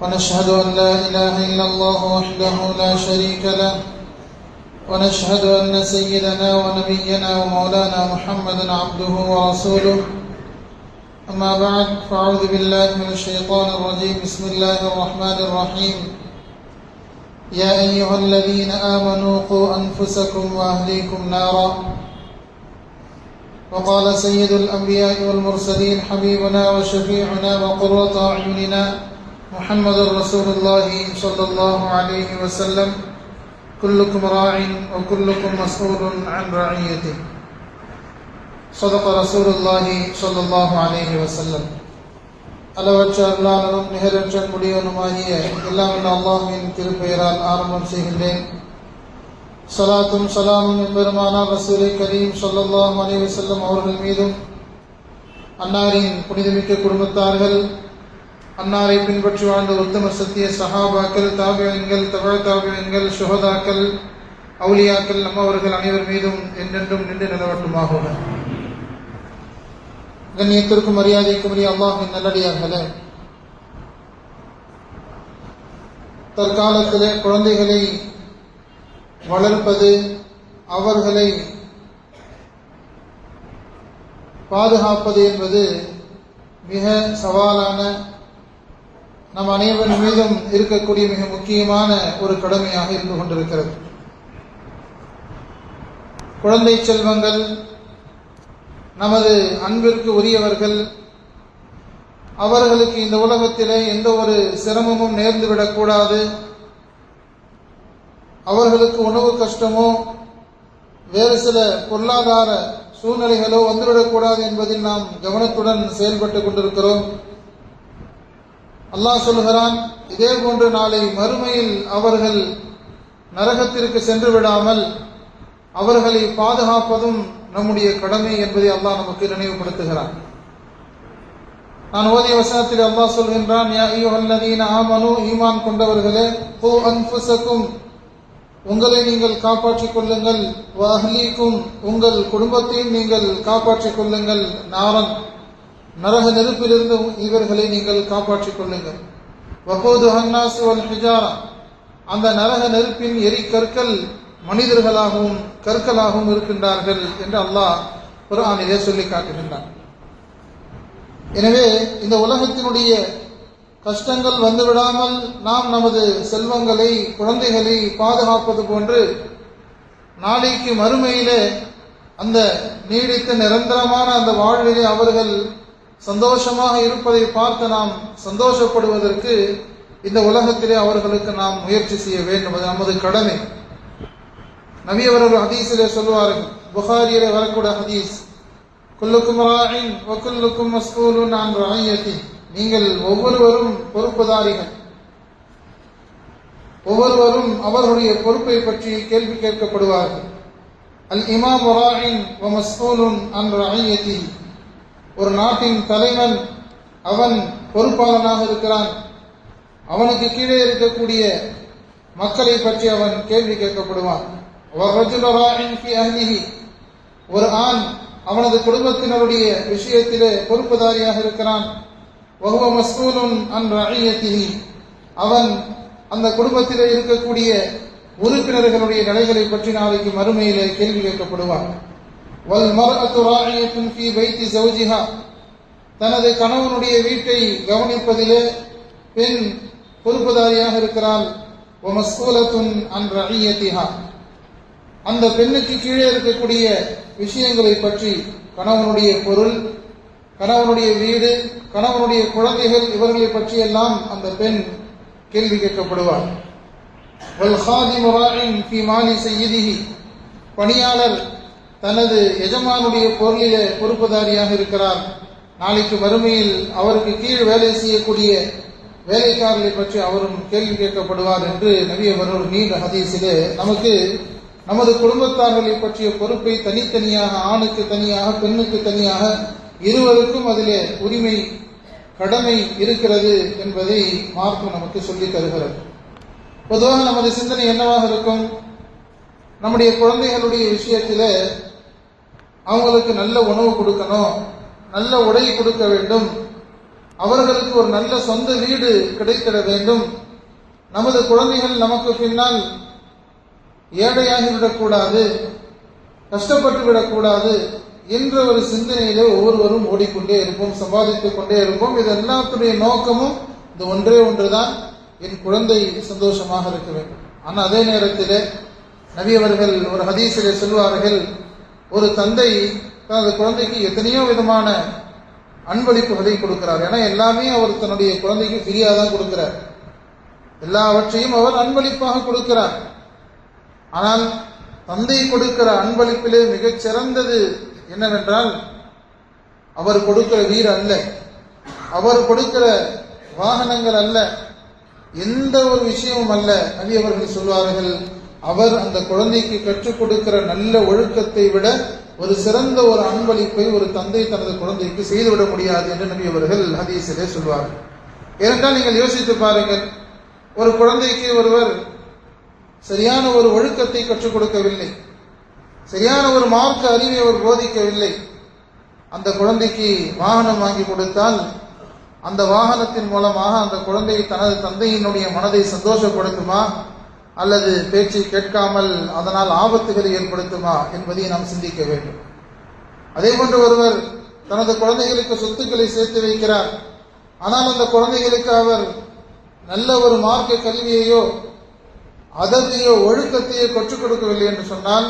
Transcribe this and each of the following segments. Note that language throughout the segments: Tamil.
ونشهد أن لا إله إلا الله وحده لا شريك له ونشهد أن سيدنا ونبينا ومولانا محمدا عبده ورسوله. أما بعد فأعوذ بالله من الشيطان الرجيم. بسم الله الرحمن الرحيم. يا أيها الذين آمنوا قوا أنفسكم وأهليكم نارا. وقال سيد الأنبياء والمرسلين حبيبنا وشفيعنا وقرة أعيننا محمد رسول الله صلى الله عليه وسلم كلكم راع وكلكم مسؤول عن رعيته صدق رسول الله صلى الله عليه وسلم அளவற்ற அருளாளனும் நிகரற்ற முடியவனுமாகிய எல்லாம் வல்ல அல்லாஹுவின் திருப்பெயரால் ஆரம்பம் செய்கின்றேன் சலாத்தும் சலாமும் எம்பெருமானா ரசூலை கரீம் ஸல்லல்லாஹு அலைஹி வஸல்லம் அவர்கள் மீதும் அன்னாரின் புனிதமிக்க குடும்பத்தார்கள் அன்னாரை பின்பற்றி வாழ்ந்த உத்தம சத்திய சஹாபாக்கள் தாபியங்கள் தவழ தாபியங்கள் சுகதாக்கள் அவுலியாக்கள் நம்மவர்கள் அனைவர் மீதும் என்றென்றும் நின்று நிலவட்டுமாக கண்ணியத்திற்கும் மரியாதைக்கும் உரிய அல்லாஹின் நல்லடியார்களே தற்காலத்திலே குழந்தைகளை வளர்ப்பது அவர்களை பாதுகாப்பது என்பது மிக சவாலான நம் அனைவரின் மீதும் இருக்கக்கூடிய மிக முக்கியமான ஒரு கடமையாக இருந்து கொண்டிருக்கிறது. குழந்தை செல்வங்கள் நமது அன்பிற்கு உரியவர்கள் அவர்களுக்கு இந்த உலகத்திலே எந்த ஒரு சிரமமும் நேர்ந்துவிடக்கூடாது அவர்களுக்கு உணவு கஷ்டமோ வேறு சில பொருளாதார சூழ்நிலைகளோ வந்துவிடக்கூடாது என்பதில் நாம் கவனத்துடன் செயல்பட்டு கொண்டிருக்கிறோம். அல்லாஹ் சொல்கிறான் இதே போன்று நாளை மறுமையில் அவர்கள் நரகத்திற்கு சென்று விடாமல் அவர்களை பாதுகாப்பதும் நம்முடைய கடமை என்பதை அல்லாஹ் நமக்கு நினைவுபடுத்துகிறான். நான் ஓதிய வசனத்தில் அல்லாஹ் சொல்கின்றான் யா அய்யுஹல்லதீன ஆமனு ஈமான் கொண்டவர்களே ஹோ அன்புசக்கும் உங்களை நீங்கள் காப்பாற்றிக் கொள்ளுங்கள் வஹ்லீக்கும் உங்கள் குடும்பத்தையும் நீங்கள் காப்பாற்றிக் கொள்ளுங்கள் நாரன். நரக நெருப்பிலிருந்து இவர்களை நீங்கள் காப்பாற்றிக் கொள்ளுங்கள். வகோது ஹன்னாஸ் வல் ஹிஜாரா. அந்த நரக நெருப்பின் எரி கற்கள் மனிதர்களாகவும் கற்களாகவும் இருக்கின்றார்கள் என்று அல்லாஹ் குரானிலே சொல்லி காட்டுகின்றான். எனவே இந்த உலகத்தினுடைய கஷ்டங்கள் வந்துவிடாமல் நாம் நமது செல்வங்களை குழந்தைகளை பாதுகாப்பது போன்று நாளைக்கு மறுமையிலே அந்த நீடித்த நிரந்தரமான அந்த வாழ்விலே அவர்கள் சந்தோஷமாக இருப்பதை பார்த்து நாம் சந்தோஷப்படுவதற்கு இந்த உலகத்திலே அவர்களுக்கு நாம் முயற்சி செய்ய வேண்டும். அது நமது கடமை. நபி அவர்கள் ஹதீஸிலே சொல்லுவார்கள். புகாரியிலே வரக்கூடிய ஹதீஸ் குல்லுக்கும் ராயின் வக்குல்லுக்கும் மஸ்கூலுன் நான் ராயத்தி நீங்கள் ஒவ்வொருவரும் பொறுப்புதாரிகள். ஒவ்வொருவரும் அவர்களுடைய பொறுப்பை பற்றி கேள்வி கேட்கப்படுவார்கள். அல் இமாம் ராயின் வ மஸ்கூலுன் அன் ராயத்தி ஒரு நாட்டின் தலைவன் அவன் பொறுப்பாளனாக இருக்கிறான். அவனுக்கு கீழே இருக்கக்கூடிய மக்களை பற்றி அவன் கேள்வி கேட்கப்படுவான். ஒரு ஆண் அவனது குடும்பத்தினருடைய விஷயத்திலே பொறுப்புதாரியாக இருக்கிறான். அவன் அந்த குடும்பத்திலே இருக்கக்கூடிய உறுப்பினர்களுடைய நிலைகளை பற்றி நாளைக்கு மறுமையிலே கேள்வி கேட்கப்படுவான். தனது கணவனுடைய வீட்டை கவனிப்பதிலே பெண் பொறுப்புதாரியாக இருக்கிறாள். அந்த பெண்ணுக்கு கீழே இருக்கக்கூடிய விஷயங்களை பற்றி கணவனுடைய பொருள் கணவனுடைய வீடு கணவனுடைய குழந்தைகள் இவர்களை பற்றி எல்லாம் அந்த பெண் கேள்வி கேட்கப்படுவார் பணியாளர் தனது எஜமானுடைய பொருளிலே பொறுப்புதாரியாக இருக்கிறார். நாளைக்கு வறுமையில் அவருக்கு கீழ் வேலை செய்யக்கூடிய வேலைக்காரர்களை பற்றி அவரும் கேள்வி கேட்கப்படுவார் என்று நபி ஒரு நீண்ட ஹதீஸிலே நமக்கு நமது குடும்பத்தார்களை பற்றிய பொறுப்பை தனித்தனியாக ஆணுக்கு தனியாக பெண்ணுக்கு தனியாக இருவருக்கும் அதிலே உரிமை கடமை இருக்கிறது என்பதை மார்க்கம் நமக்கு சொல்லி தருகிறது. பொதுவாக நமது சிந்தனை என்னவாக இருக்கும்? நம்முடைய குழந்தைகளுடைய விஷயத்தில் அவங்களுக்கு நல்ல உணவு கொடுக்கணும் நல்ல உடை கொடுக்க வேண்டும். அவர்களுக்கு ஒரு நல்ல சொந்த வீடு கிடைத்திட வேண்டும். நமது குழந்தைகள் நமக்கு பின்னால் ஏழையாகி விடக்கூடாது கஷ்டப்பட்டு விடக்கூடாது என்ற ஒரு சிந்தனையிலே ஒவ்வொருவரும் ஓடிக்கொண்டே இருப்போம் சம்பாதித்துக் கொண்டே இருப்போம். இது எல்லாத்துடைய நோக்கமும் இந்த ஒன்றே ஒன்றுதான். என் குழந்தை சந்தோஷமாக இருக்க வேண்டும். ஆனால் அதே நேரத்தில் நவியவர்கள் ஒரு ஹதீசிலே சொல்வார்கள் ஒரு தந்தை தனது குழந்தைக்கு எத்தனையோ விதமான அன்பளிப்புகளை கொடுக்கிறார். ஏன்னா எல்லாமே அவர் தன்னுடைய குழந்தைக்கு ஃப்ரீயாக தான் கொடுக்கிறார். எல்லாவற்றையும் அவர் அன்பளிப்பாக கொடுக்கிறார். ஆனால் தந்தை கொடுக்கிற அன்பளிப்பிலே மிகச் சிறந்தது என்னவென்றால் அவர் கொடுக்கிற வீர் அல்ல. அவர் கொடுக்கிற வாகனங்கள் அல்ல. எந்த ஒரு விஷயமும் அல்ல. நபி அவர்கள் சொல்வார்கள் அவர் அந்த குழந்தைக்கு கற்றுக் கொடுக்கிற நல்ல ஒழுக்கத்தை விட ஒரு சிறந்த ஒரு அன்பளிப்பை ஒரு தந்தை தனது குழந்தைக்கு செய்துவிட முடியாது என்று நபி அவர்கள் ஹதீசிலே சொல்வார்கள். ஏனென்றால் நீங்கள் யோசித்து பாருங்கள் ஒரு குழந்தைக்கு ஒருவர் சரியான ஒரு ஒழுக்கத்தை கற்றுக் கொடுக்கவில்லை சரியான ஒரு மார்க்க அறிவை அவர் போதிக்கவில்லை அந்த குழந்தைக்கு வாகனம் வாங்கி கொடுத்தால் அந்த வாகனத்தின் மூலமாக அந்த குழந்தை தனது தந்தையினுடைய மனதை சந்தோஷப்படுத்துமா? அல்லது பேச்சை கேட்காமல் அதனால் ஆபத்துகளை ஏற்படுத்துமா என்பதை நாம் சிந்திக்க வேண்டும். அதே போன்று ஒருவர் தனது குழந்தைகளுக்கு சொத்துக்களை சேர்த்து வைக்கிறார். ஆனால் அந்த குழந்தைகளுக்கு அவர் நல்ல ஒரு மார்க்க கல்வியையோ அதத்தையோ ஒழுக்கத்தையோ கற்றுக் கொடுக்கவில்லை என்று சொன்னால்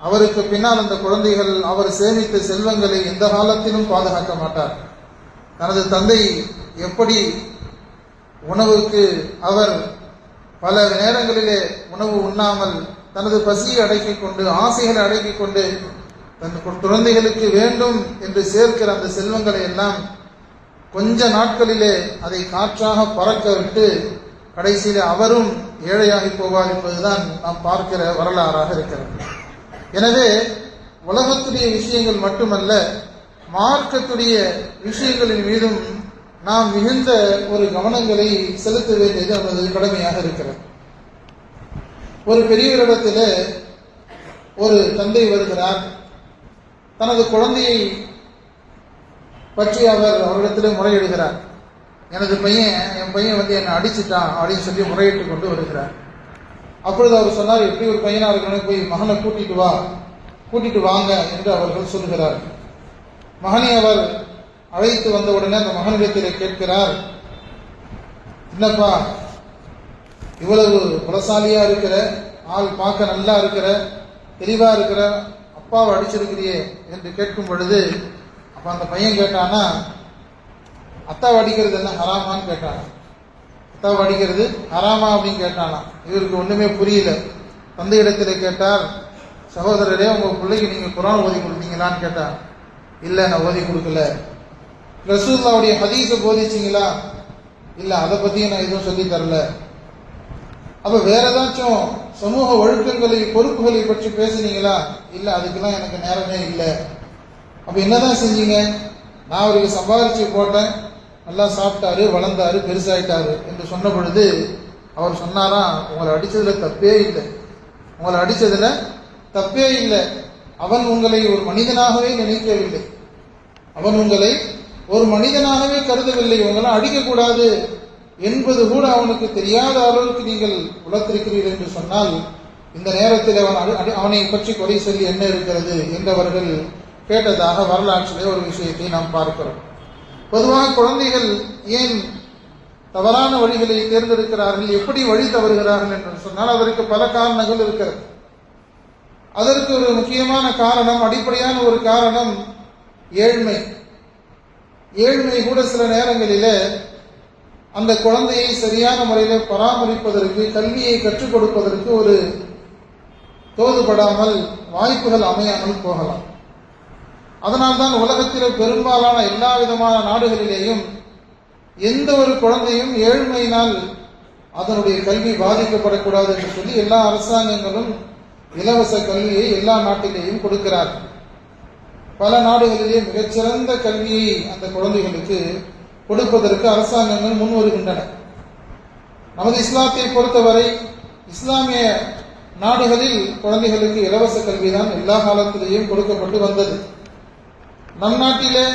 அவருக்கு பின்னால் அந்த குழந்தைகள் அவர் சேமித்த செல்வங்களை எந்த காலத்திலும் பாதுகாக்க மாட்டார். தனது தந்தை எப்படி உணவுக்கு அவர் பல நேரங்களிலே உணவு உண்ணாமல் தனது பசியை அடக்கிக் கொண்டு ஆசைகளை அடக்கிக் கொண்டு தன் குழந்தைகளுக்கு வேண்டும் என்று சேர்க்கிற அந்த செல்வங்களை எல்லாம் கொஞ்ச நாட்களிலே அதை காற்றாக பறக்க விட்டு கடைசியிலே அவரும் ஏழையாகி போவார் என்பதுதான் நாம் பார்க்கிற வரலாறாக இருக்கிறது. எனவே உலகத்துடைய விஷயங்கள் மட்டுமல்ல மார்க்கத்துடைய விஷயங்களின் மீதும் நாம் மிகுந்த ஒரு கவனங்களை செலுத்த வேண்டியது நமது கடமையாக இருக்கிறது. ஒரு பெரியவரிடத்தில் ஒரு தந்தை வருகிறார். தனது குழந்தையை பற்றி அவர் அவரிடத்தில் முறையிடுகிறார். எனது பையன் என் பையன் வந்து என்னை அடிச்சிட்டான் அப்படின்னு சொல்லி முறையிட்டு கொண்டு வருகிறார். அப்பொழுது அவர் சொன்னார் எப்படி ஒரு பையனாக இருக்கணும் போய் மகனை கூட்டிட்டு வா கூட்டிட்டு வாங்க என்று அவர்கள் சொல்கிறார் மகனை அவர் அழைத்து வந்த உடனே அந்த மகனிடத்தில் கேட்கிறார் என்னப்பா இவ்வளவு பலசாலியா இருக்கிற ஆள் பார்க்க நல்லா இருக்கிற தெளிவா இருக்கிற அப்பாவை அடிச்சிருக்கிறியே? என்று கேட்கும் பொழுது அப்ப அந்த பையன் கேட்டானா அத்தாவை அடிக்கிறது என்ன ஹராமான்னு கேட்டானா. அத்தாவை அடிக்கிறது ஹராமா அப்படின்னு கேட்டானா இவருக்கு ஒண்ணுமே புரியல. தந்தை இடத்துல கேட்டார் சகோதரரே உங்க பிள்ளைக்கு நீங்க குரான் ஓதி கொடுத்தீங்களான்னு கேட்டான். இல்லை நான் ஓதி கொடுக்கல. ரசூல்லாவுடைய ஹதீஸை போதிச்சிங்களா? இல்ல அதை பத்தியும் நான் எதுவும் சொல்லி தரல. அப்ப வேற ஏதாச்சும் சமூக ஒழுக்கங்களை பொறுப்புகளை பற்றி பேசுனீங்களா? இல்ல அதுக்கெல்லாம் எனக்கு நேரமே இல்லை. அப்ப என்னதான் செஞ்சீங்க? நான் அவருக்கு சம்பாதிச்சு போட்டேன். நல்லா சாப்பிட்டாரு வளர்ந்தாரு பெருசாயிட்டாரு என்று சொன்ன பொழுது அவர் சொன்னாராம் உங்களை அடிச்சதுல தப்பே இல்லை. உங்களை அடிச்சதுல தப்பே இல்லை. அவன் உங்களை ஒரு மனிதனாகவே நினைக்கவில்லை. அவன் உங்களை ஒரு மனிதனாகவே கருதவில்லை. உங்களால் அடிக்கக்கூடாது என்பது கூட அவனுக்கு தெரியாத அளவுக்கு நீங்கள் வளர்த்திருக்கிறீர்கள் என்று சொன்னால் இந்த நேரத்தில் அவன் அவனை பற்றி குறை சொல்லி என்ன இருக்கிறது என்றவர்கள் கேட்டதாக வரலாற்றிலே ஒரு விஷயத்தை நாம் பார்க்கிறோம். பொதுவாக குழந்தைகள் ஏன் தவறான வழிகளை தேர்ந்தெடுக்கிறார்கள்? எப்படி வழி தவறுகிறார்கள் என்று சொன்னால் அதற்கு பல காரணங்கள் இருக்கிறது. அதற்கு ஒரு முக்கியமான காரணம் அடிப்படையான ஒரு காரணம் ஏழ்மை. ஏழ்மை கூட சில நேரங்களிலே அந்த குழந்தையை சரியான முறையில் பராமரிப்பதற்கு கல்வியை கற்றுக் கொடுப்பதற்கு ஒரு தோதுபடாமல் வாய்ப்புகள் அமையாமல் போகலாம். அதனால்தான் உலகத்தில் பெரும்பாலான எல்லா விதமான நாடுகளிலேயும் எந்த ஒரு குழந்தையும் ஏழ்மையினால் அதனுடைய கல்வி பாதிக்கப்படக்கூடாது என்று சொல்லி எல்லா அரசாங்கங்களும் இலவச கல்வியை எல்லா நாட்டிலேயும் கொடுக்கிறார் பல நாடுகளிலே மிகச்சிறந்த கல்வியை அந்த குழந்தைகளுக்கு கொடுப்பதற்கு அரசாங்கங்கள் முன் வருகின்றன. நமது இஸ்லாத்தை பொறுத்தவரை இஸ்லாமிய நாடுகளில் குழந்தைகளுக்கு இலவச கல்விதான் எல்லா காலத்திலேயும் கொடுக்கப்பட்டு வந்தது. நம் நாட்டிலே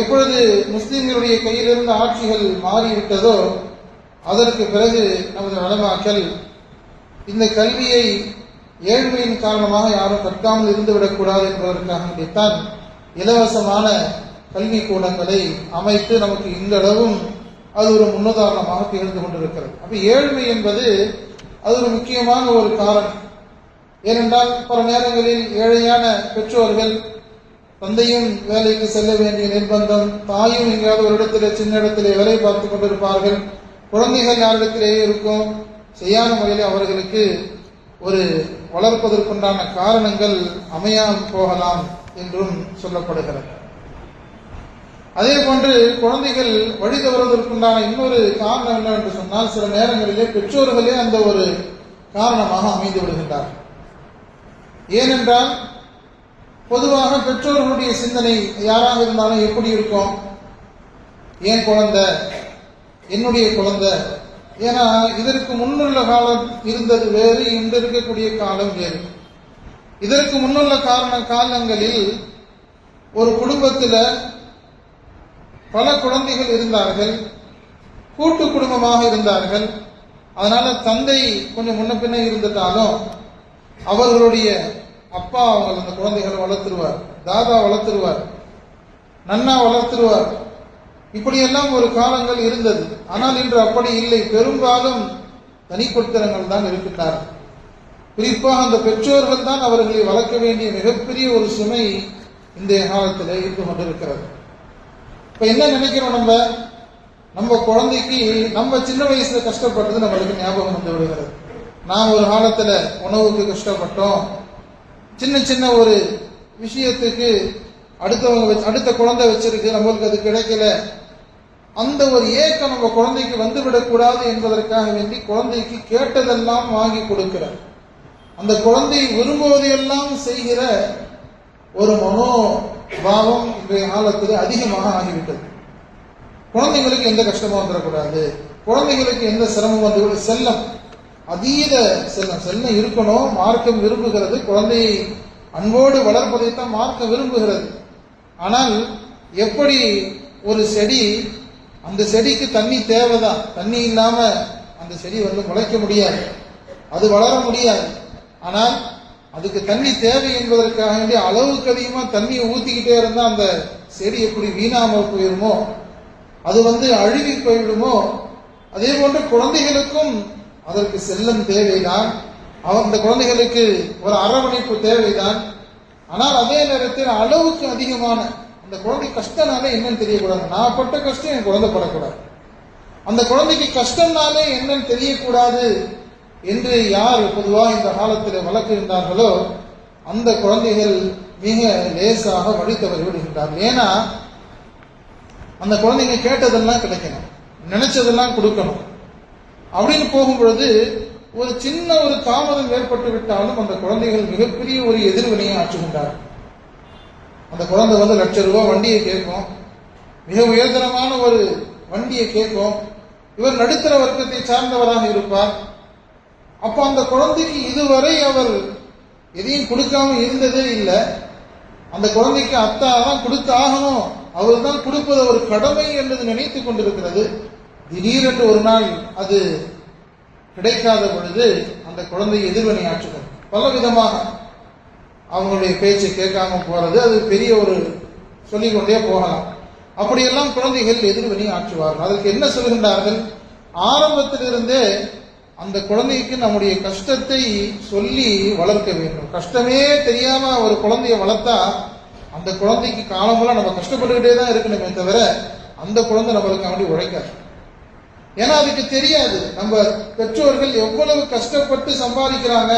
எப்பொழுது முஸ்லிம்களுடைய கையிலிருந்த ஆட்சிகள் மாறிவிட்டதோ அதற்கு பிறகு நமது நடமாக்கல் இந்த கல்வியை ஏழ்மையின் காரணமாக யாரும் கற்காமல் இருந்துவிடக்கூடாது என்பதற்காக வேண்டித்தான் இலவசமான கல்வி கூடங்களை அமைத்து நமக்கு இன்றளவும் அது ஒரு முன்னுதாரணமாக திகழ்ந்து கொண்டிருக்கிறது. அப்ப ஏழ்மை என்பது அது ஒரு முக்கியமான ஒரு காரணம். ஏனென்றால் பல நேரங்களில் ஏழையான பெற்றோர்கள் தந்தையும் வேலைக்கு செல்ல வேண்டிய நிர்பந்தம் தாயும் எங்கேயாவது ஒரு இடத்துல சின்ன இடத்திலே வேலை பார்த்து கொண்டிருப்பார்கள். குழந்தைகள் யாரிடத்திலேயே இருக்கும் செய்யாத முறையில் அவர்களுக்கு ஒரு வளர்ப்பதற்குண்டான காரணங்கள் அமையாமல் போகலாம் என்றும் சொல்லப்படுகிறது. அதே போன்று குழந்தைகள் வழி தவறுவதற்குண்டான இன்னொரு காரணம் என்னவென்று சொன்னால் சில நேரங்களிலே பெற்றோர்களே அந்த ஒரு காரணமாக அமைந்து விடுகின்றார்கள். ஏனென்றால் பொதுவாக பெற்றோர்களுடைய சிந்தனை யாராக இருந்தாலும் எப்படி இருக்கும்? என் குழந்தை? என்னுடைய குழந்தை? ஏன்னா இதற்கு முன்னுள்ள காலம் இருந்தது வேறு இன்று இருக்கக்கூடிய காலம் வேறு. இதற்கு முன்னுள்ள காரண காலங்களில் ஒரு குடும்பத்தில் பல குழந்தைகள் இருந்தார்கள் கூட்டு குடும்பமாக இருந்தார்கள். அதனால தந்தை கொஞ்சம் முன்ன பின்ன இருந்துட்டாலும் அவர்களுடைய அப்பா அவங்க அந்த குழந்தைகளை வளர்த்துருவார் தாதா வளர்த்துருவார் நன்னா வளர்த்துருவார். இப்படியெல்லாம் ஒரு காலங்கள் இருந்தது. ஆனால் இன்று அப்படி இல்லை. பெரும்பாலும் தனிப்பத்திரங்கள் தான் இருக்கின்றார்கள் குறிப்பாக அந்த பெற்றோர்கள் தான் அவர்களை வளர்க்க வேண்டிய மிகப்பெரிய ஒரு சுமை இந்த காலத்தில் இருந்து கொண்டிருக்கிறது. இப்போ என்ன நினைக்கிறோம் நம்ம? நம்ம குழந்தைக்கு நம்ம சின்ன வயசுல கஷ்டப்பட்டது நம்மளுக்கு ஞாபகம் வந்து விடுகிறது. நாம் ஒரு காலத்தில் உணவுக்கு கஷ்டப்பட்டோம். சின்ன சின்ன ஒரு விஷயத்துக்கு அடுத்தவங்க வச்சு- அடுத்த குழந்தை வச்சிருக்கு. நம்மளுக்கு அது கிடைக்கல. அந்த ஒரு ஏக்கம் நம்ம குழந்தைக்கு வந்து விடக்கூடாது என்பதற்காக வேண்டி குழந்தைக்கு கேட்டதெல்லாம் வாங்கி கொடுக்கிறார். அந்த குழந்தை விரும்புவதையெல்லாம் செய்கிற ஒரு மனோபாவம் இன்றைய காலத்தில் அதிகமாக ஆகிவிட்டது. குழந்தைங்களுக்கு எந்த கஷ்டமும் வந்துடக்கூடாது குழந்தைங்களுக்கு எந்த சிரமம் வந்து செல்லம். அதீத செல்லம். செல்லம் இருக்கணும் மார்க்கம் விரும்புகிறது. குழந்தையை அன்போடு வளர்ப்பதைத்தான் மார்க்கம் விரும்புகிறது. ஆனால் எப்படி ஒரு செடி அந்த செடிக்கு தண்ணி தேவைதான். தண்ணி இல்லாம அந்த செடி வந்து முளைக்க முடியாது. அது வளர முடியாது. ஆனால் அதுக்கு தண்ணி தேவை என்பதற்காக வேண்டி அளவுக்கு அதிகமாக தண்ணியை ஊத்திக்கிட்டே இருந்தால் அந்த செடி எப்படி வீணாமல் போயிடுமோ அது வந்து அழுகி போயிடுமோ அதே போன்று குழந்தைகளுக்கும் அதற்கு செல்லம் தேவைதான். அந்த குழந்தைகளுக்கு ஒரு அரவணைப்பு தேவைதான். ஆனால் அதே நேரத்தில் அளவுக்கு அதிகமான அந்த குழந்தை கஷ்டனாலே என்னன்னு தெரியக்கூடாது. நான் பட்ட கஷ்டம் என் குழந்தை படக்கூடாது. அந்த குழந்தைக்கு கஷ்டம்னாலே என்னன்னு தெரியக்கூடாது என்று யார் பொதுவாக இந்த காலத்தில் வளர்க்கின்றார்களோ அந்த குழந்தைகள் மிக லேசாக வழி தவறி விடுகின்றார்கள். ஏன்னா அந்த குழந்தைங்க கேட்டதெல்லாம் கிடைக்கணும். நினைச்சதெல்லாம் கொடுக்கணும். அப்படின்னு போகும் பொழுது ஒரு சின்ன ஒரு தாமதம் ஏற்பட்டு விட்டாலும் அந்த குழந்தைகள் மிகப்பெரிய ஒரு எதிர்வினையை ஆற்றுகின்றார்கள். அந்த குழந்தை வந்து லட்ச ரூபா வண்டியை கேட்கும். மிக உயர்தரமான ஒரு வண்டியை கேட்கும். இவர் நடுத்தர வர்க்கத்தை சார்ந்தவராக இருப்பார். அப்போ அந்த குழந்தைக்கு இதுவரை அவர் எதையும் கொடுக்காம இருந்ததே இல்லை. அந்த குழந்தைக்கு அத்தா தான் கொடுத்து ஆகணும். அவர் தான் கொடுப்பது ஒரு கடமை என்று நினைத்து கொண்டிருக்கிறது. திடீரென்று ஒரு நாள் அது கிடைக்காத பொழுது அந்த குழந்தை எதிர்வினை ஆற்றுகிறது. பல விதமாக அவங்களுடைய பேச்சை கேட்காம போறது அது பெரிய ஒரு சொல்லிக்கொண்டே போகலாம். அப்படியெல்லாம் குழந்தைகள் எதிர்வினை ஆற்றுவார்கள். அதற்கு என்ன சொல்கின்றார்கள் ஆரம்பத்திலிருந்தே அந்த குழந்தைக்கு நம்முடைய கஷ்டத்தை சொல்லி வளர்க்க வேண்டும். கஷ்டமே தெரியாம ஒரு குழந்தைய வளர்த்தா அந்த குழந்தைக்கு காலமெல்லாம் நம்ம கஷ்டப்பட்டுக்கிட்டே தான் இருக்கணுமே தவிர அந்த குழந்தை நம்மளுக்கு அப்படி உழைக்காது. ஏன்னா அதுக்கு தெரியாது. நம்ம பெற்றோர்கள் எவ்வளவு கஷ்டப்பட்டு சம்பாதிக்கிறாங்க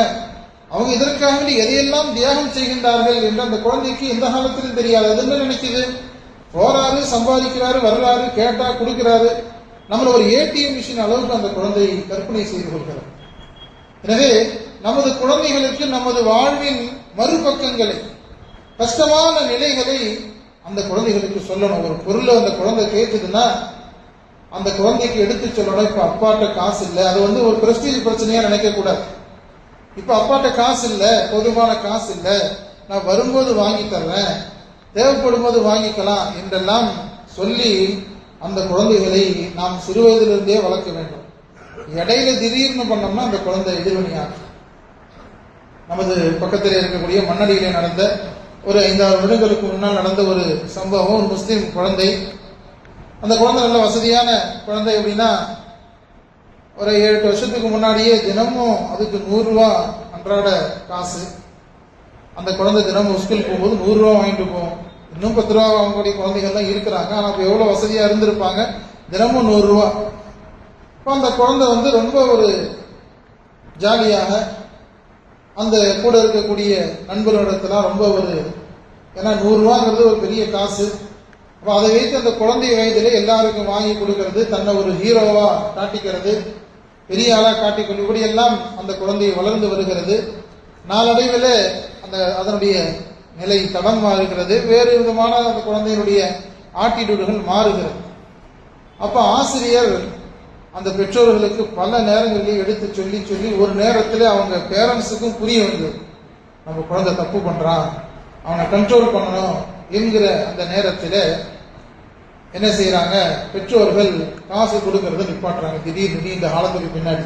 அவங்க இதற்காக வேண்டி எதையெல்லாம் தியாகம் செய்கின்றார்கள் என்று அந்த குழந்தைக்கு எந்த காலத்திலும் தெரியாது. அது என்ன நினைக்குது? போறாரு சம்பாதிக்கிறாரு வர்றாரு கேட்டா கொடுக்கிறாரு. நம்மள ஒரு ஏடிஎம் மிஷின் அளவுக்கு அந்த குழந்தை கற்பனை செய்து கொள்கிறார் எனவே நமது குழந்தைகளுக்கு நமது வாழ்வின் மறுபக்கங்களை கஷ்டமான நிலைகளை அந்த குழந்தைகளுக்கு சொல்லணும். ஒரு பொருளை அந்த குழந்தை கேட்குதுன்னா அந்த குழந்தைக்கு எடுத்து சொல்லணும். இப்ப அப்பாட்ட காசு இல்லை. அது வந்து ஒரு பிரஸ்டீஜ் பிரச்சனையா நினைக்க கூடாது இப்போ அப்பாட்ட காசு இல்லை பொதுவான காசு இல்லை நான் வரும்போது வாங்கி தர்றேன் தேவைப்படும் போது வாங்கிக்கலாம் என்றெல்லாம் சொல்லி அந்த குழந்தைகளை நாம் சிறு வயதிலிருந்தே வளர்க்க வேண்டும். இடையில திடீர்னு பண்ணோம்னா அந்த குழந்தை எதிர்வினையாகும். நமது பக்கத்தில் இருக்கக்கூடிய மண்ணடியிலே நடந்த ஒரு ஐந்தாறு வருடங்களுக்கு முன்னால் நடந்த ஒரு சம்பவம் ஒரு முஸ்லீம் குழந்தை. அந்த குழந்தை நல்ல வசதியான குழந்தை எப்படின்னா ஒரு ஏழு எட்டு வருஷத்துக்கு முன்னாடியே தினமும் அதுக்கு நூறுரூவா அன்றாட காசு. அந்த குழந்தை தினமும் ஸ்கூல் போகும்போது நூறுரூவா வாங்கிட்டு போவோம். இன்னும் பத்து ரூபா வாங்கக்கூடிய குழந்தைகள்லாம் இருக்கிறாங்க. ஆனால் அப்போ எவ்வளோ வசதியாக இருந்திருப்பாங்க? தினமும் நூறுரூவா இப்போ அந்த குழந்தை வந்து ரொம்ப ஒரு ஜாலியாக அந்த கூட இருக்கக்கூடிய நண்பர்களிடத்தெல்லாம் ரொம்ப ஒரு ஏன்னா நூறுரூவாங்கிறது ஒரு பெரிய காசு. அப்போ அதை வைத்து அந்த குழந்தை வயதிலே எல்லாருக்கும் வாங்கி கொடுக்கறது தன்னை ஒரு ஹீரோவாக காட்டிக்கிறது. பெரிய ஆளாக காட்டிக்கொண்டு இப்படியெல்லாம் அந்த குழந்தை வளர்ந்து வருகிறது. நாளடைவில் அந்த அதனுடைய நிலை தடம் மாறுகிறது. வேறு விதமான அந்த குழந்தையினுடைய ஆட்டிடியூடுகள் மாறுகிறது. அப்போ ஆசிரியர் அந்த பெற்றோர்களுக்கு பல நேரங்களில் எடுத்து சொல்லி சொல்லி ஒரு நேரத்தில் அவங்க பேரண்ட்ஸுக்கும் புரிய வந்தது நம்ம குழந்தை தப்பு பண்ணுறான் அவனை கண்ட்ரோல் பண்ணணும் என்கிற அந்த நேரத்தில் என்ன செய்யறாங்க பெற்றோர்கள் காசு கொடுக்கறத நிப்பாட்டுறாங்க. திடீர்னு இந்த காலத்துக்கு பின்னாடி.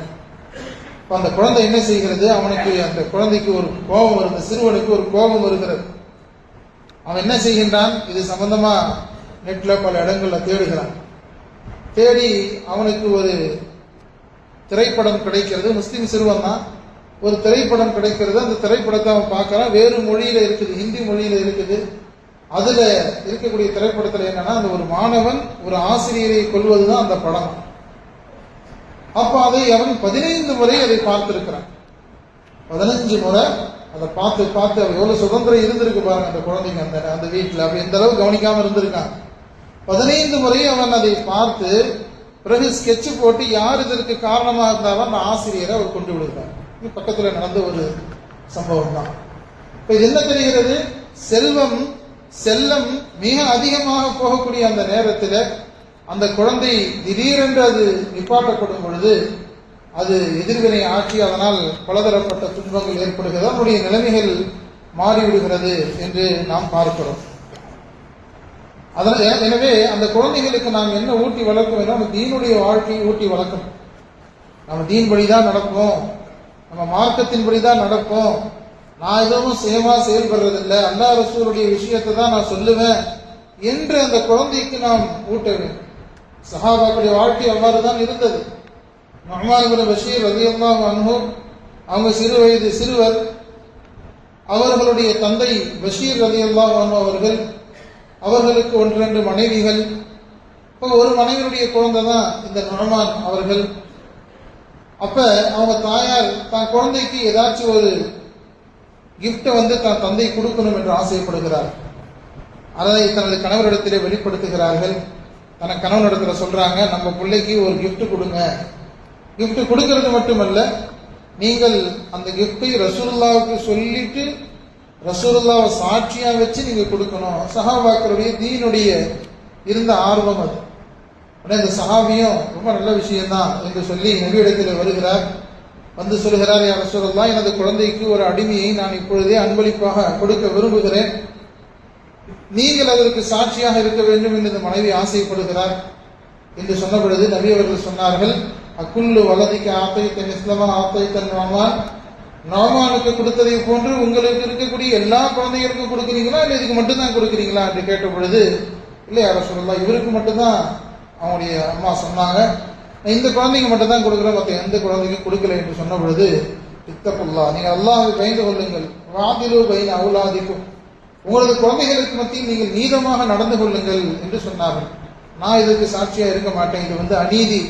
இப்போ அந்த குழந்தை என்ன செய்கிறது? அவனுக்கு அந்த குழந்தைக்கு ஒரு கோபம் வருது. சிறுவனுக்கு ஒரு கோபம் வருகிறது. அவன் என்ன செய்கின்றான்? இது சம்பந்தமா நெட்ல பல இடங்கள்ல தேடுகிறான். தேடி அவனுக்கு ஒரு திரைப்படம் கிடைக்கிறது. முஸ்லீம் சிறுவன் தான். ஒரு திரைப்படம் கிடைக்கிறது. அந்த திரைப்படத்தை அவன் பார்க்கறான். வேறு மொழியில இருக்குது. ஹிந்தி மொழியில இருக்குது. அதுல இருக்கக்கூடிய திரைப்படத்துல என்னன்னா அந்த ஒரு மாணவன் ஒரு ஆசிரியரை கொள்வதுதான் அந்த படம். அப்ப அதை அவன் பதினைந்து முறை அதை பார்த்திருக்கிறான். பதினஞ்சு முறை அதை பார்த்து பார்த்து அவன் எவ்வளவு சுதந்திரம் இருந்திருக்கு பாருங்க அந்த குழந்தைங்க அந்த அந்த வீட்டுல. அவன் எந்த அளவு கவனிக்காம இருந்திருக்கான். பதினைந்து முறை அவன் அதை பார்த்து பிறகு ஸ்கெட்ச் போட்டு யார் இதற்கு காரணமாக இருந்தாலும் அந்த ஆசிரியரை அவர் கொண்டு விடுகிறார். இது பக்கத்துல நடந்த ஒரு சம்பவம் தான் இப்ப இது என்ன தெரிகிறது? செல்வம் செல்லம் மிக அதிகமாக போகக்கூடிய அந்த நேரத்தில் அந்த குழந்தை திடீரென்று அது நிப்பாட்டப்படும் பொழுது அது எதிர்வினை ஆட்சி அதனால் பலதரப்பட்ட துன்பங்கள் ஏற்படுகிறது. அதனுடைய நிலைமைகள் மாறிவிடுகிறது என்று நாம் பார்க்கிறோம். அதனால் எனவே அந்த குழந்தைகளுக்கு நாம் என்ன ஊட்டி வளர்க்க வேண்டும் நம்ம தீனுடைய வாழ்க்கையை ஊட்டி வளர்க்கணும். நம்ம தீன் தான் நடப்போம். நம்ம மார்க்கத்தின்படி தான் நடப்போம். நான் எதுவும் சேமா செயல்படுறதில்லை. அல்லா ரசூருடைய விஷயத்தை தான் நான் சொல்லுவேன் என்று அந்த குழந்தைக்கு நாம் ஊட்ட வேண்டும் சஹாபாக்களுடைய வாழ்க்கை அவ்வாறு தான் இருந்தது. நொஹ்மான் பஷீர் ரலியல்லாஹு அன்ஹு அவங்க சிறு வயது சிறுவர் அவர்களுடைய தந்தை பஷீர் ரதியல்லா அன்ஹு அவர்கள் அவர்களுக்கு ஒன்று ரெண்டு மனைவிகள். இப்போ ஒரு மனைவியுடைய குழந்தை தான் இந்த நொஹ்மான் அவர்கள். அப்போ அவங்க தாயார் தான் குழந்தைக்கு ஏதாச்சும் ஒரு கிஃப்ட் வந்து தன் தந்தை கொடுக்கணும் என்று ஆசைப்படுகிறார். அதை தனது கணவரிடத்திலே வெளிப்படுத்துகிறார்கள். தனது கணவனிடத்துல சொல்றாங்க நம்ம பிள்ளைக்கு ஒரு கிஃப்ட் கொடுங்க. கிஃப்ட் கொடுக்கறது மட்டுமல்ல நீங்கள் அந்த கிஃப்டை ரசூலுல்லாவுக்கு சொல்லிட்டு ரசூலுல்லாவை சாட்சியா வச்சு நீங்க கொடுக்கணும். சஹாபாக்களுடைய தீனுடைய இருந்த ஆர்வம் அது. இந்த சஹாபியும் ரொம்ப நல்ல விஷயம்தான் என்று சொல்லி நபியிடத்தில் வருகிறார். வந்து சொல்கிறார் யார் சொல்லலாம் எனது குழந்தைக்கு ஒரு அடிமையை நான் இப்பொழுதே அன்பளிப்பாக கொடுக்க விரும்புகிறேன். நீங்கள் அதற்கு சாட்சியாக இருக்க வேண்டும் என்று இந்த மனைவி ஆசைப்படுகிறார். என்று சொன்ன பொழுது நபி அவர்கள் சொன்னார்கள் அக்குல்லு வலதிக்கு ஆத்தைத்தன் இஸ்லமா ஆத்தைத்தன் நோமான். நோமானுக்கு கொடுத்ததை போன்று உங்களுக்கு இருக்கக்கூடிய எல்லா குழந்தைகளுக்கும் கொடுக்குறீங்களா இல்லை இதுக்கு மட்டும்தான் கொடுக்குறீங்களா? என்று கேட்ட பொழுது இல்லை யார சொல்லலாம் இவருக்கு மட்டும்தான். அவங்களுடைய அம்மா சொன்னாங்க இந்த குழந்தைங்க மட்டும்தான் கொடுக்குறேன் மற்ற எந்த குழந்தைக்கும் கொடுக்கல என்று சொன்ன பொழுது இத்தப்புல்லா நீங்கள் அல்லாவை பயந்து கொள்ளுங்கள். வாதிலு பைன அவுலாதிக்கும். உங்களது குழந்தைகளுக்கு மத்தியில் நீங்கள் நீதமாக நடந்து கொள்ளுங்கள் என்று சொன்னார்கள். நான் இதுக்கு சாட்சியாக இருக்க மாட்டேன். இது வந்து அநீதி.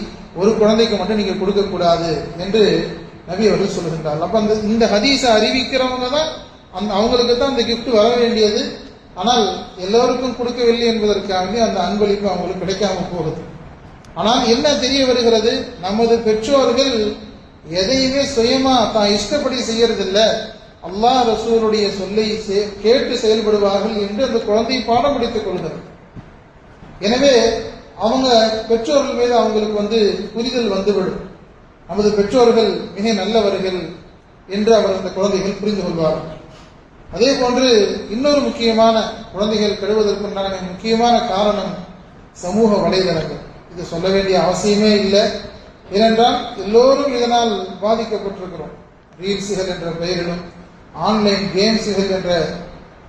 ஒரு குழந்தைக்கு மட்டும் நீங்கள் கொடுக்கக்கூடாது என்று நபி அவர்கள் சொல்லுகின்றார் அப்போ அந்த இந்த ஹதீஸை அறிவிக்கிறவங்க தான் அந்த அவங்களுக்கு தான் அந்த கிஃப்ட் வர வேண்டியது. ஆனால் எல்லோருக்கும் கொடுக்கவில்லை என்பதற்காகவே அந்த அன்பளிப்பு அவங்களுக்கு கிடைக்காம போகுது. ஆனால் என்ன தெரிய வருகிறது? நமது பெற்றோர்கள் எதையுமே சுயமா தான் இஷ்டப்படி செய்யறதில்ல. அல்லாஹ் ரசூருடைய சொல்லை கேட்டு செயல்படுவார்கள் என்று அந்த குழந்தை பாடம் படித்துக் கொள்கிறது. எனவே அவங்க பெற்றோர்கள் மீது அவங்களுக்கு வந்து புரிதல் வந்துவிடும். நமது பெற்றோர்கள் மிக நல்லவர்கள் என்று அவர் அந்த குழந்தைகள் புரிந்து கொள்வார்கள். அதே போன்று இன்னொரு முக்கியமான குழந்தைகள் கெடுவதற்குண்டான முக்கியமான காரணம் சமூக வலைதளங்கள். இது சொல்ல வேண்டிய அவசியமே இல்லை. ஏனென்றால் எல்லோரும் இதனால் பாதிக்கப்பட்டிருக்கிறோம். ரீல்ஸுகள் என்ற பெயரிலும் ஆன்லைன் கேம்ஸுகள் என்ற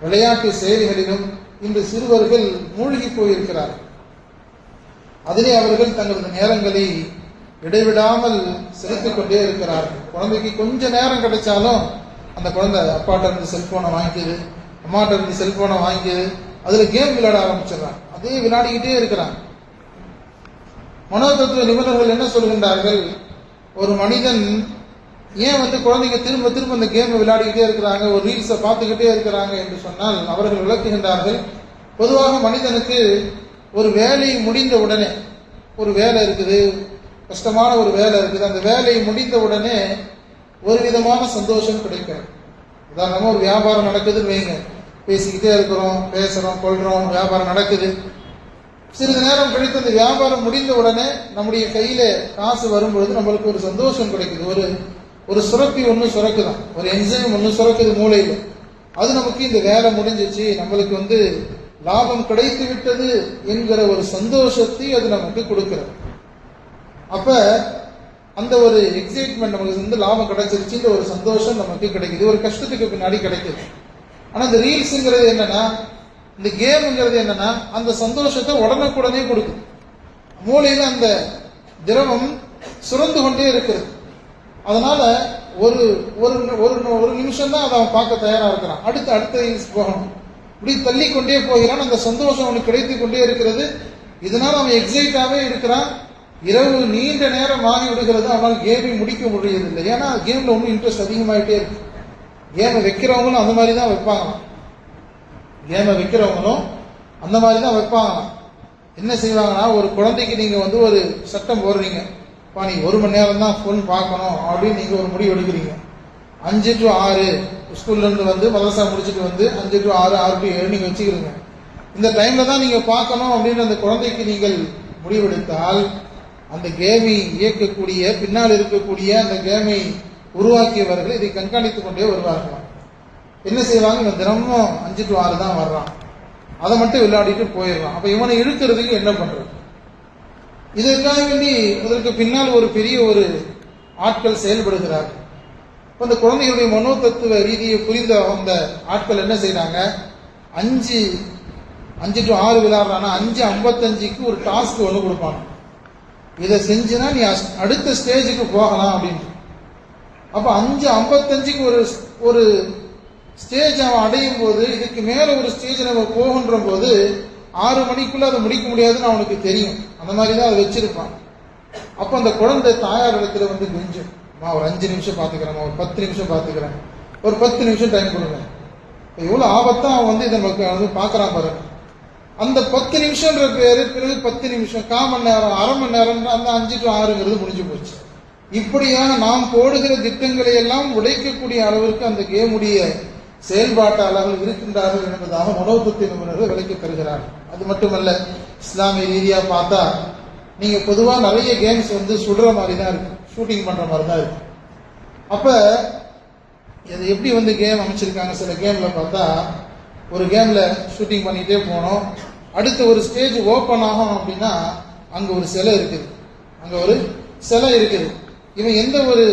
விளையாட்டு செயலிகளிலும் இன்று சிறுவர்கள் மூழ்கி போயிருக்கிறார்கள். அதிலே அவர்கள் தங்களது நேரங்களை இடைவிடாமல் செலுத்திக் கொண்டே இருக்கிறார்கள். குழந்தைக்கு கொஞ்ச நேரம் கிடைச்சாலும் அந்த குழந்தை அப்பாட்ட இருந்து செல்போனை வாங்கிக்குது அம்மாட்ட இருந்து செல்போனை வாங்கிக்குது அதில் கேம் விளையாட ஆரம்பிச்சிடுறாங்க. அதே விளையாடிக்கிட்டே இருக்கிறாங்க. மனோதத்துவ நிபுணர்கள் என்ன சொல்கின்றார்கள்? ஒரு மனிதன் ஏன் வந்து குழந்தைங்க திரும்ப திரும்ப இந்த கேமை விளையாடிக்கிட்டே இருக்கிறாங்க? ஒரு ரீல்ஸை பார்த்துக்கிட்டே இருக்கிறாங்க என்று சொன்னால் அவர்கள் விளக்குகின்றார்கள் பொதுவாக மனிதனுக்கு ஒரு வேலை முடிந்த உடனே ஒரு வேலை இருக்குது கஷ்டமான ஒரு வேலை இருக்குது அந்த வேலை முடிந்த உடனே ஒரு விதமான சந்தோஷம் கிடைக்கும். உதாரணமாக ஒரு வியாபாரம் நடக்குதுன்னு வைங்க பேசிக்கிட்டே இருக்கிறோம் பேசுகிறோம் கொள்கிறோம் வியாபாரம் நடக்குது. சிறிது நேரம் கழித்து அந்த வியாபாரம் முடிந்த உடனே நம்முடைய கையில காசு வரும்பொழுது நம்மளுக்கு ஒரு சந்தோஷம் கிடைக்குது. ஒரு ஒரு சுரப்பி ஒன்று சுரக்குதான். ஒரு என்சைம் ஒன்று சுரக்குது மூளையில். அது நமக்கு இந்த வேலை முடிஞ்சிச்சு நம்மளுக்கு வந்து லாபம் கிடைத்து விட்டது என்கிற ஒரு சந்தோஷத்தை அது நமக்கு கொடுக்கிறது. அப்ப அந்த ஒரு எக்ஸைட்மெண்ட் நமக்கு வந்து லாபம் கிடைச்சிருச்சுன்ற ஒரு சந்தோஷம் நமக்கு கிடைக்குது. ஒரு கஷ்டத்துக்கு பின்னாடி கிடைக்குது. ஆனா இந்த ரீல்ஸுங்கிறது என்னன்னா இந்த கேம்ங்கிறது என்னன்னா அந்த சந்தோஷத்தை உடனுக்குடனே கொடுக்குது மூளையில அந்த திரவம் சுரந்து கொண்டே இருக்கிறது. அதனால ஒரு ஒரு ஒரு ஒரு நிமிஷம் தான் அதை அவன் பார்க்க தயாரா இருக்கிறான். அடுத்து அடுத்த போகணும். இப்படி தள்ளி கொண்டே போகிறான். அந்த சந்தோஷம் அவனுக்கு கிடைத்து கொண்டே இருக்கிறது. இதனால் அவன் எக்ஸைட்டாகவே இருக்கிறான். இரவு நீண்ட நேரம் ஆகி விடுகிறது. அவனால் கேமை முடிக்க முடியதில்லை ஏன்னா கேம்ல ஒன்றும் இன்ட்ரெஸ்ட் அதிகமாயிட்டே இருக்கு. கேமை வைக்கிறவங்களும் அந்த மாதிரி தான் வைப்பாங்களாம் கேமை வைக்கிறவங்களும் அந்த மாதிரி தான் வைப்பாங்களாம். என்ன செய்வாங்கன்னா ஒரு குழந்தைக்கு நீங்கள் வந்து ஒரு சட்டம் போடுறீங்க. இப்போ நீ ஒரு மணி நேரம் தான் ஃபோன் பார்க்கணும் அப்படின்னு நீங்கள் ஒரு முடிவு எடுக்கிறீங்க. அஞ்சு டு ஆறு ஸ்கூல்லேருந்து வந்து மதரசா முடிச்சுட்டு வந்து அஞ்சு டு ஆறு ஆறு டு ஏழு நீங்கள் வச்சுக்கிறீங்க. இந்த டைமில் தான் நீங்கள் பார்க்கணும் அப்படின்னு அந்த குழந்தைக்கு நீங்கள் முடிவெடுத்தால் அந்த கேமை இயக்கக்கூடிய பின்னால் இருக்கக்கூடிய அந்த கேமை உருவாக்கியவர்கள் இதை கண்காணித்துக் கொண்டே வருவார்களாம். என்ன செய்வாங்க? இவன் தினமும் அஞ்சு டு ஆறு தான் வர்றான். அதை மட்டும் விளையாடிட்டு போயிடுறான் அப்ப இவனை இழுக்கிறதுக்கு என்ன பண்றது? இதற்காக வேண்டி அதற்கு பின்னால் ஒரு பெரிய ஒரு ஆட்கள் செயல்படுகிறார்கள். இப்போ அந்த குழந்தைகளுடைய மனோதத்துவ ரீதியை புரிந்த அந்த ஆட்கள் என்ன செய்கிறாங்க அஞ்சு அஞ்சு டு ஆறு விளையாடுறானா? அஞ்சு ஐம்பத்தஞ்சுக்கு ஒரு டாஸ்க் ஒன்று கொடுப்பாங்க. இதை செஞ்சுனா நீ அஸ்- அடுத்த ஸ்டேஜுக்கு போகலாம் அப்படின்னு. அப்போ அஞ்சு ஐம்பத்தஞ்சுக்கு ஒரு ஒரு ஸ்டேஜ் அவன் அடையும் போது இதுக்கு மேல ஒரு ஸ்டேஜ் நம்ம போகின்ற போது ஆறு மணிக்குள்ள அதை முடிக்க முடியாதுன்னு அவனுக்கு தெரியும். அந்த மாதிரி தான் அதை வச்சிருப்பான். அப்ப அந்த குழந்தை தாயார் இடத்துல வந்து கெஞ்சும் அம்மா ஒரு அஞ்சு நிமிஷம் பாத்துக்கிறேன் ஒரு பத்து நிமிஷம் பாத்துக்கிறேன். ஒரு பத்து நிமிஷம் டைம் கொடுங்க. எவ்வளோ எவ்வளவு ஆபத்தா அவன் வந்து இதை நமக்கு வந்து பாக்குறான் பாருங்க அந்த பத்து நிமிஷம்ன்ற பேரு பிறகு பத்து நிமிஷம் கா மணி நேரம் அரை மணி நேரம் அந்த அஞ்சு டு ஆறுங்கிறது முடிஞ்சு போச்சு. இப்படியாக நாம் போடுகிற திட்டங்களை எல்லாம் உடைக்கக்கூடிய அளவிற்கு அந்த கேமுடைய செயல்பாட்டாளர்கள் இருக்கின்றார்கள் என்பதாக மனோதத்துவ நிபுணர்கள் விளக்கி தருகிறார்கள் அது மட்டுமல்ல இஸ்லாமிய ரீதியாக பார்த்தா நீங்கள் பொதுவாக நிறைய கேம்ஸ் வந்து சுடுற மாதிரி தான் இருக்கு. ஷூட்டிங் பண்ணுற மாதிரி தான் இருக்கு. அப்போ இது எப்படி வந்து கேம் அமைச்சிருக்காங்க சில கேமில் பார்த்தா ஒரு கேமில் ஷூட்டிங் பண்ணிகிட்டே போனோம். அடுத்த ஒரு ஸ்டேஜ் ஓப்பன் ஆகும் அப்படின்னா அங்கே ஒரு சிலை இருக்குது. அங்கே ஒரு சிலை இருக்குது. இவன் எந்த ஒரு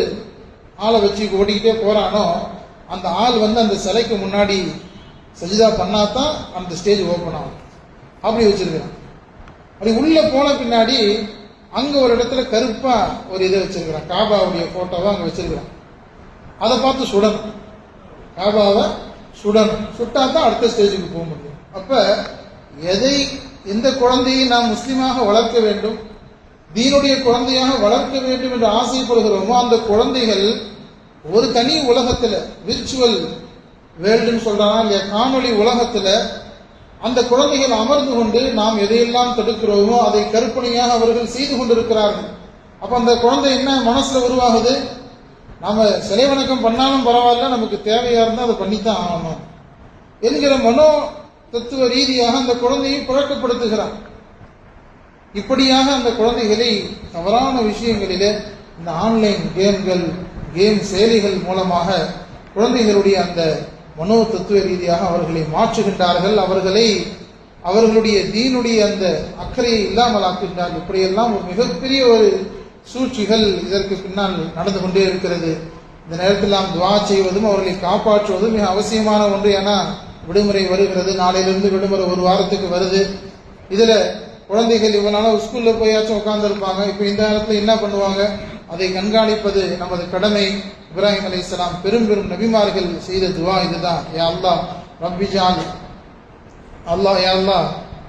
ஆளை வச்சு ஓடிக்கிட்டே போகிறானோ அந்த ஆள் வந்து அந்த சிலைக்கு முன்னாடி சஜிதா பண்ணாதான் அந்த ஸ்டேஜ் ஓப்பன் ஆகும். அப்படி வச்சிருக்கிறான். அப்படி உள்ளே போன பின்னாடி அங்கே ஒரு இடத்துல கருப்பாக ஒரு இதை வச்சிருக்கிறான். காபாவுடைய ஃபோட்டோவை அங்கே வச்சிருக்கிறான். அதை பார்த்து சுடணும். காபாவை சுடணும். சுட்டா தான் அடுத்த ஸ்டேஜுக்கு போக முடியும். அப்போ எதை எந்த குழந்தையை நாம் முஸ்லீமாக வளர்க்க வேண்டும்? தீனுடைய குழந்தையாக வளர்க்க வேண்டும் என்று ஆசைப்படுகிறோமோ அந்த குழந்தைகள் ஒரு தனி உலகத்தில் விர்ச்சுவல் வேர்ல்டுன்னு சொல்றானா இல்லையா காணொளி உலகத்தில் அந்த குழந்தைகள் அமர்ந்து கொண்டு நாம் எதையெல்லாம் தடுக்கிறோமோ அதை கற்பனையாக அவர்கள் செய்து கொண்டிருக்கிறார்கள். அப்போ அந்த குழந்தை என்ன மனசுல உருவாகுது? நாம சிலை வணக்கம் பண்ணாலும் பரவாயில்ல நமக்கு தேவையா இருந்தால் அதை பண்ணித்தான் ஆகணும். என்கிற மனோ தத்துவ ரீதியாக அந்த குழந்தையை பழக்கப்படுத்துகிறான். இப்படியாக அந்த குழந்தைகளை தவறான விஷயங்களிலே இந்த ஆன்லைன் கேம்கள் கேம் செயலிகள் மூலமாக குழந்தைகளுடைய அந்த மனோ தத்துவ ரீதியாக அவர்களை மாற்றுகின்றார்கள்? அவர்களை அவர்களுடைய தீனுடைய அந்த அக்கறையை இல்லாமல் ஆக்குகின்றார்கள் இப்படியெல்லாம் ஒரு மிகப்பெரிய ஒரு சூழ்ச்சிகள் இதற்கு பின்னால் நடந்து கொண்டே இருக்கிறது. இந்த நேரத்தில் நாம் துவா செய்வதும் அவர்களை காப்பாற்றுவதும் மிக அவசியமான ஒன்று. ஏன்னா விடுமுறை வருகிறது. நாளையிலிருந்து விடுமுறை ஒரு வாரத்துக்கு வருது. இதில் குழந்தைகள் இவ்வளோ நாளாக ஸ்கூலில் போயாச்சும் உட்காந்துருப்பாங்க இப்போ இந்த நேரத்தில் என்ன பண்ணுவாங்க? அதை கண்காணிப்பது நமது கடமை. இப்ராஹிம் அலைஹிஸ்ஸலாம் பெரும் பெரும் நபிமார்கள் செய்த துவா இதுதான். யா அல்லா ரப்பிஜான் அல்லாஹ் யா அல்லா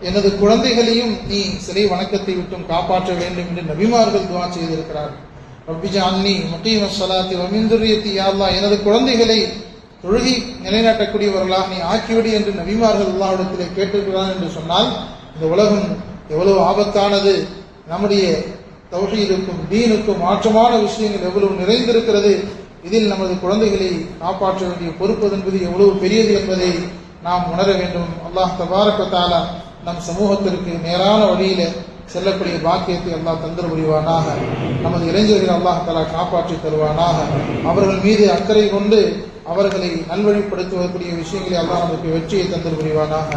எனது குழந்தைகளையும் நீ சிலை வணக்கத்தை விட்டும் காப்பாற்ற வேண்டும் என்று நபிமார்கள் துவா செய்திருக்கிறார்கள் நீ முகீம ஸலாத்தி வமிந்துரியத்தி யா அல்லாஹ் எனது குழந்தைகளை தொழுகி நிலைநாட்டக்கூடியவர்களாக நீ ஆக்கிவிடு என்று நபிமார்கள் அல்லாவிடத்திலே கேட்டிருக்கிறார் என்று சொன்னால் இந்த உலகம் எவ்வளவு ஆபத்தானது. நம்முடைய தௌஹீதுக்கும் தீனுக்கும் மாற்றமான விஷயங்கள் எவ்வளவு நிறைந்திருக்கிறது இதில் நமது குழந்தைகளை காப்பாற்ற வேண்டிய பொறுப்பு என்பது எவ்வளவு பெரியது என்பதை நாம் உணர வேண்டும். அல்லாஹ் தபாரக்கத்தாலா நம் சமூகத்திற்கு நேரான வழியில செல்லக்கூடிய பாக்கியத்தை அல்லாஹ் தந்தர் புரிவானாக. நமது இளைஞர்கள் அல்லாஹ் தலா காப்பாற்றி தருவானாக. அவர்கள் மீது அக்கறை கொண்டு அவர்களை நல்வழிப்படுத்துவதற்குரிய விஷயங்களை அல்லாஹ் நமக்கு வெற்றியை தந்தர் புரிவானாக.